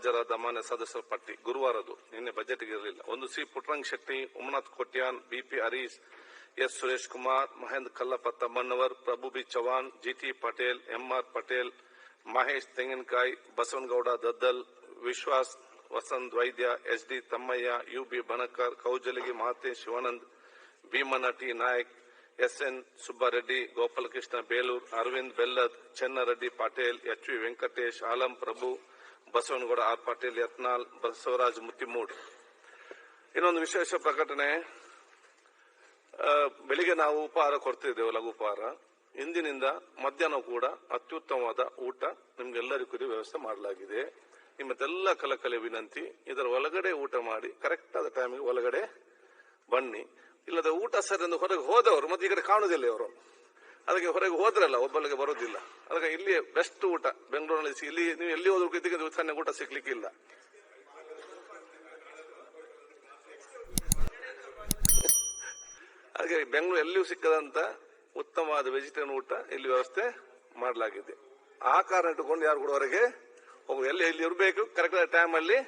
ಹಾಜರಾದ ಮಾನ್ಯ ಸದಸ್ಯರ ಪಟ್ಟಿ ಗುರುವಾರದು ನಿನ್ನೆ ಬಜೆಟ್ಗೆ ಇರಲಿಲ್ಲ. ಒಂದು C Puttarang Shetty, Umanath Kotian, BP Harish, S Suresh Kumar, Mahendra Kallappa Tammannavar Prabhu B Chauhan GT Patel MR Patel, Mahesh Tenginakai, Basavanagouda Daddal, Vishwas, Vasant Vaidya, S D Tammayya, U B Banakar, Kaujalagi ಮಾತೆ Shivanand, Bhimana T Naik, S N Subbareddy, Gopalakrishna Belur, Arvind Bellad, Channareddy Patel, H V Venkatesh, Alam Prabhu Basanagouda R Patil Yatnal Basavaraj Mattimud. ಇನ್ನೊಂದು ವಿಶೇಷ ಪ್ರಕಟಣೆ. ಬೆಳಿಗ್ಗೆ ನಾವು ಉಪಹಾರ ಕೊಡ್ತಿದ್ದೇವೆ ಲಘು ಉಪಹಾರ. ಇಂದಿನಿಂದ ಮಧ್ಯಾಹ್ನ ಕೂಡ ಅತ್ಯುತ್ತಮವಾದ ಊಟ ನಿಮ್ಗೆಲ್ಲರಿಗೂ ವ್ಯವಸ್ಥೆ ಮಾಡಲಾಗಿದೆ. ನಿಮ್ಮದೆಲ್ಲ ಕಲಕಲೆ ವಿನಂತಿ, ಇದರ ಒಳಗಡೆ ಊಟ ಮಾಡಿ ಕರೆಕ್ಟ್ ಆದ ಟೈಮಿಗೆ ಒಳಗಡೆ ಬನ್ನಿ. ಇಲ್ಲದ ಊಟ ಸರಿ ಎಂದು ಹೊರಗೆ ಹೋದವರು, ಮತ್ತೆ ಈ ಕಡೆ ಕಾಣುವುದಿಲ್ಲ ಅವರು ಅದಕ್ಕೆ ಹೊರಗೆ ಹೋದ್ರಲ್ಲ ಒಬ್ಬಲಿಗೆ ಬರೋದಿಲ್ಲ. ಅದಕ್ಕೆ ಇಲ್ಲಿ ಬೆಸ್ಟ್ ಊಟ, ಬೆಂಗಳೂರಿನಲ್ಲಿ ಇಲ್ಲಿ ನೀವು ಎಲ್ಲಿ ಹೋದ್ರು ಇದಕ್ಕೆ ಸಣ್ಣ ಊಟ ಸಿಗ್ಲಿಕ್ಕಿಲ್ಲ. ಅದಕ್ಕೆ ಬೆಂಗಳೂರು ಎಲ್ಲಿಯೂ ಸಿಕ್ಕದಂತ ಉತ್ತಮವಾದ ವೆಜಿಟೇರಿಯನ್ ಊಟ ಇಲ್ಲಿ ವ್ಯವಸ್ಥೆ ಮಾಡಲಾಗಿದೆ. ಆ ಕಾರಣ ಇಟ್ಟುಕೊಂಡು ಯಾರು ಕೂಡ ಹೊರಗೆ ಎಲ್ಲಿ ಎಲ್ಲಿ ಇರಬೇಕು ಕರೆಕ್ಟ್ ಟೈಮ್ ಅಲ್ಲಿ